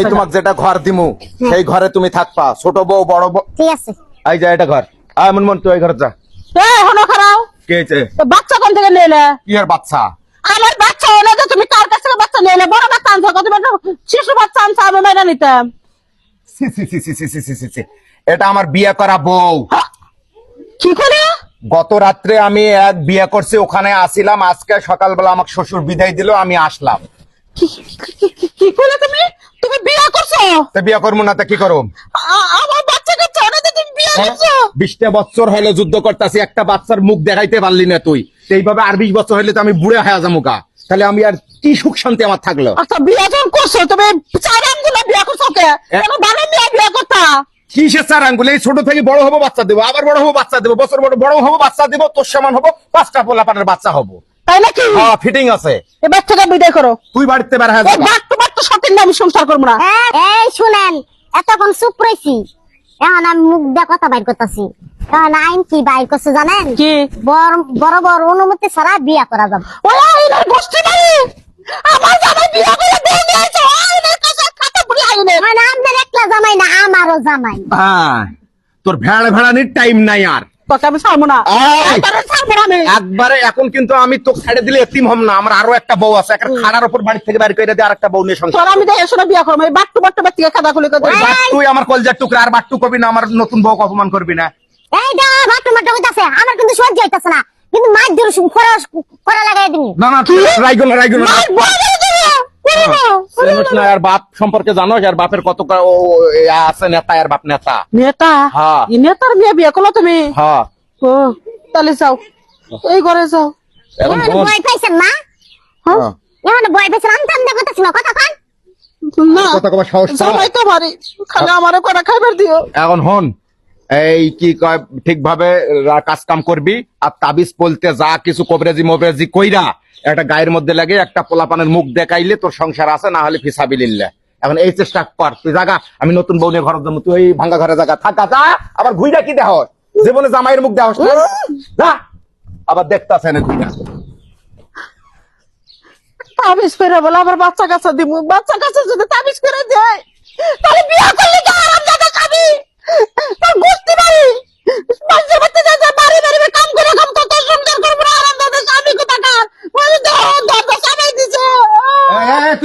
আমি তোমাকে যেটা ঘর দিমু সেই ঘরে তুমি থাকবা। ছোট বউ বড় বউ। ঠিক আছে। আই যা এটা ঘর। আই মন মন তুই ঘর যা। এ হনো খরাও? কে তো বাচ্চা কোন থেকে নেলে কি আর বাচ্চা? আমার বাচ্চা হলো তো তুমি কার কাছে বাচ্চা নেলে বড় বাচ্চা আনছো কত শিশু বাচ্চা আনছো আমি মেনে নিতাম। এটা আমার বিয়ে করা বউ। কি করে? গত রাত্রে আমি এক বিয়ে করছি ওখানে আসিলাম। আজকে সকালবেলা আমাকে শ্বশুর বিদায় দিল আমি আসলাম। কি কি কি কি কি তুমি? তো বিয়ে করব না তা কি করো আমার বাচ্চা কাচ্চা হলে তো তুমি করছ। বিশটা বছর হলো যুদ্ধ করতেছি একটা বাচ্চার মুখ দেখাইতে পারলি না তুই। এইভাবে আর বিশ বছর হলে তো আমি বুড়ে হয়ে যাব গা। তাহলে আমি আর কি সুখ শান্তি আমার থাকল? আচ্ছা বিয়ে যখন করছ তুমি চার আঙ্গুলে বিয়ে করছ কে কেন ভালো মেয়ে বিয়ে করতা? কিসের চার আঙ্গুল? এই ছোট থেকে বড় হব বাচ্চা দেবো। আবার বড় হব বাচ্চা দেবো। বছর বড় বড় হব বাচ্চা দেবো তোর সমান হব পাঁচটা পোলাপানের বাচ্চা হব। তাই নাকি? হ্যাঁ ফিটিং আছে। এবার থেকে বিদায় করো। তুই বাড়িতে বের এই যাবা বাট তোমার তো সতীন আমি সংসার করব না। এই শুনেন এতক্ষণ চুপ রয়েছি। এখন আমি মুখ দিয়ে কথা বাইর করতেছি। আইন কি বাইর করছে জানেন? কি? বড় বড় বড় অনুমতি ছাড়া বিয়া করা যাবে। ওই আইনের গোষ্ঠী নাই আমার জামাই বিয়ে করে দিয়ে নিয়েছে আইনের কাছে খাতা পুরি আইনের মানে আপনার একলা জামাই না আমারও জামাই। হ্যাঁ তোর ভেড়া ভেড়ানির টাইম নাই আর। তোকে আমি ছাড়বো না। ছাড়বো না আমি। একবারে এখন কিন্তু আমি তো ছেড়ে দিলে এতিম হম না আমার আরও একটা বউ আছে একটা খাড়ার উপর বাড়ি থেকে বাড়ি করে দিয়ে আর একটা বউ নিয়ে সংসার আমি দেখে শুনে বিয়ে করব এই বাট্টু বাট্টু বাচ্চা খাতা খুলে করে ওই আমার কলজার টুকরা আর বাট্টু কবি না আমার নতুন বউ অপমান করবি না। এই দা আমার কিন্তু সহ্য হইতাছে না কিন্তু মাছ ধরে করা করা লাগাই দিবি। না না তুই রাইগো না আর বাপ সম্পর্কে জানো আর বাপের কত কা- ও ও, এ আছে নেতা আর বাপ নেতা? নেতা? হ্যাঁ। এই নেতার মেয়ে বিয়ে করল তুমি? হ্যাঁ। ও তাহলে যাও। এই ঘরে যাও। এখন ভয় পাইছেন হ্যাঁ? হ্যাঁ। এখন ভয় পাইছেন? আমি তাম কথা ছিল কথা কন। না কথা কবার সাহস তো আমারে খাইবার দিও। এখন হন। এই কি কয়, ঠিকভাবে কাজ কাম করবি, আর তাবিজ বলতে যা কিছু কবরেজি মবরেজি কইরা, একটা গায়ের মধ্যে লাগে একটা পোলাপানের মুখ দেখাইলে তোর সংসার আছে, না হলে ফিসাবিলিল্লা এখন এই চেষ্টা কর, তুই জাগা, আমি নতুন বউ ঘরের জন্য, তুই ভাঙ্গা ঘরে জায়গা থাকা, যা আবার ঘুইরা কি দেহ? জীবনে জামাইয়ের মুখ দেহ আবার দেখতাছে না ঘুইরা। তাবিজ করে বলে, আবার বাচ্চা কাচ্চা দিব বাচ্চা কাচ্চা যদি তাবিজ করে দেয়, তাহলে বিয়ে করলে তো আরাম দাদা খাবি তার বুঝতে পারি মানুষের বাচ্চা যা যা বাড়ি বাড়ি কাম করে কাম কত সুন্দর করব না আরাম দাদা স্বামী কোথাকার বলে দেহ দরজা সামাই দিছে এ, এ, এ, তুই